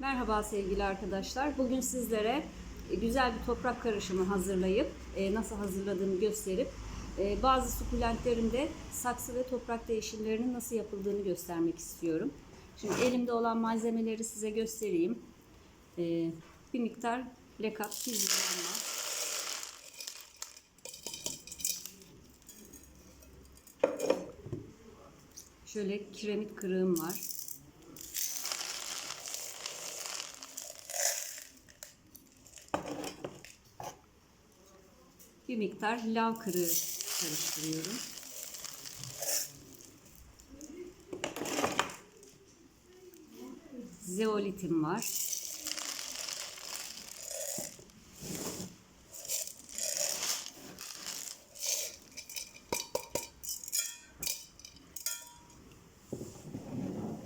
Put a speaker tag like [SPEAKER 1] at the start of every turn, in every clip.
[SPEAKER 1] Merhaba sevgili arkadaşlar. Bugün sizlere e, güzel bir toprak karışımı hazırlayıp e, nasıl hazırladığımı gösterip e, bazı sukulentlerin de saksı ve toprak değişimlerinin nasıl yapıldığını göstermek istiyorum. Şimdi elimde olan malzemeleri size göstereyim. Bir miktar lekap var. Şöyle kiremit kırığım var. Bir miktar lav kırığı karıştırıyorum. Zeolitim var.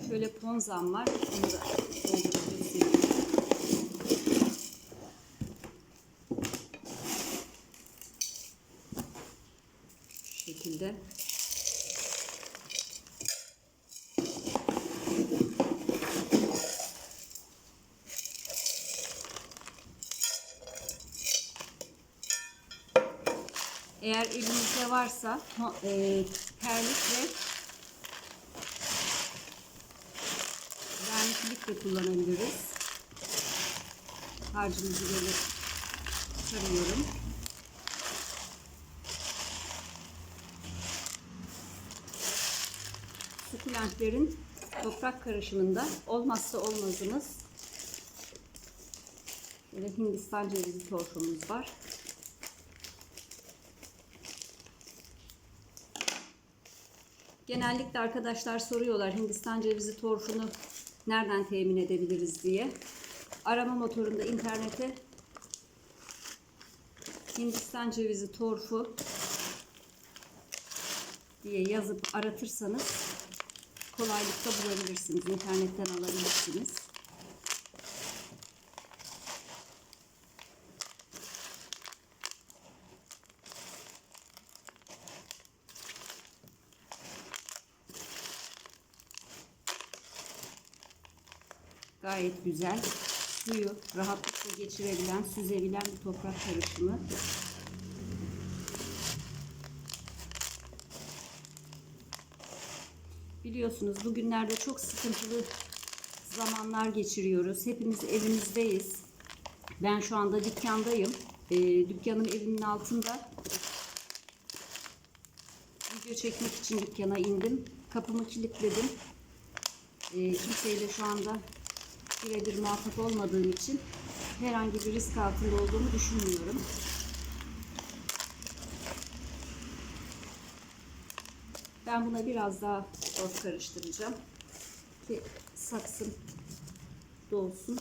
[SPEAKER 1] Şöyle ponzam var. Onu da göstereyim. Şu şekilde. Eğer elinizde varsa e, terlik ve verniklik de kullanabiliriz. Harcımızı böyle sarıyorum. Sukulentlerin toprak karışımında olmazsa olmazımız böyle Hindistan cevizi torfumuz var. Genellikle arkadaşlar soruyorlar Hindistan cevizi torfunu nereden temin edebiliriz diye. Arama motorunda internete Hindistan cevizi torfu diye yazıp aratırsanız kolaylıkla bulabilirsiniz. İnternetten alabilirsiniz. Gayet güzel. Suyu rahatlıkla geçirebilen, süzebilen bir toprak karışımı. Biliyorsunuz bugünlerde çok sıkıntılı zamanlar geçiriyoruz. Hepimiz evimizdeyiz. Ben şu anda dükkandayım. Ee, dükkanım evimin altında. Video çekmek için dükkana indim. Kapımı kilitledim. Ee, kimseyle şu anda birebir muhatap olmadığım için herhangi bir risk altında olduğumu düşünmüyorum. Ben buna biraz daha toz karıştıracağım. Ki saksım dolsun.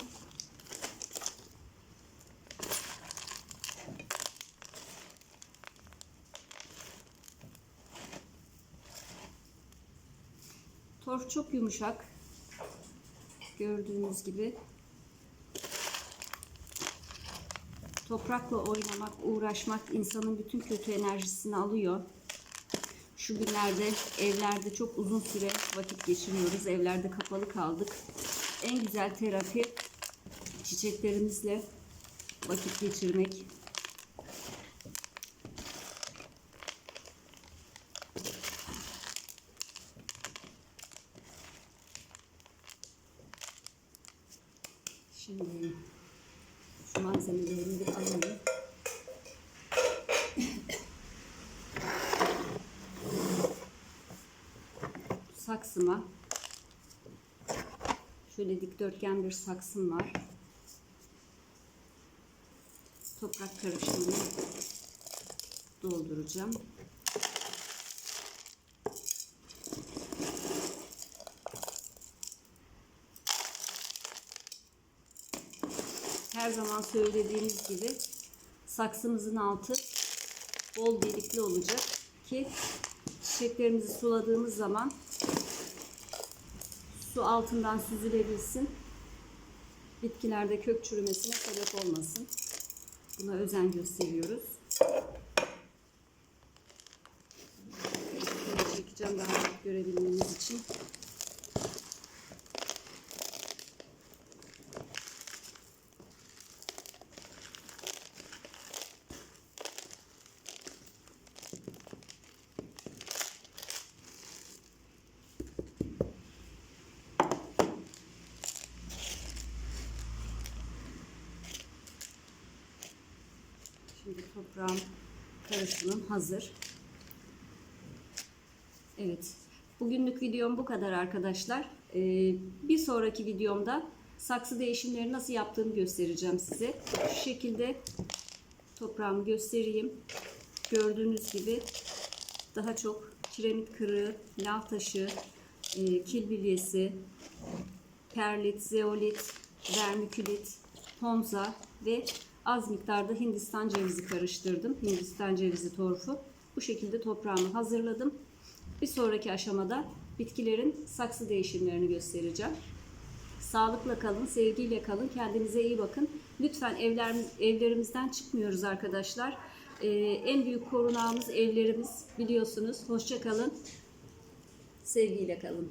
[SPEAKER 1] Torf çok yumuşak. Gördüğünüz gibi. Toprakla oynamak, uğraşmak insanın bütün kötü enerjisini alıyor. Şu günlerde evlerde çok uzun süre vakit geçiriyoruz. Evlerde kapalı kaldık. En güzel terapi çiçeklerimizle vakit geçirmek. Şimdi şu malzemelerimi bir alayım. Saksıma şöyle dikdörtgen bir saksım var. Toprak karışımını dolduracağım. Her zaman söylediğimiz gibi saksımızın altı bol delikli olacak ki çiçeklerimizi suladığımız zaman su altından süzülebilsin. Bitkilerde kök çürümesine sebep olmasın. Buna özen gösteriyoruz. Çekeceğim daha görebilmeniz için. Toprağım karışımım hazır. Evet. Bugünlük videom bu kadar arkadaşlar. Ee, bir sonraki videomda saksı değişimleri nasıl yaptığımı göstereceğim size. Şu şekilde toprağımı göstereyim. Gördüğünüz gibi daha çok kiremit kırığı, lav taşı, e, kil bilyesi, perlit, zeolit, vermikülit, pomza ve az miktarda Hindistan cevizi karıştırdım. Hindistan cevizi torfu. Bu şekilde toprağımı hazırladım. Bir sonraki aşamada bitkilerin saksı değişimlerini göstereceğim. Sağlıkla kalın, sevgiyle kalın, kendinize iyi bakın. Lütfen evler, evlerimizden çıkmıyoruz arkadaşlar. Ee, en büyük korunağımız evlerimiz biliyorsunuz. Hoşça kalın, sevgiyle kalın.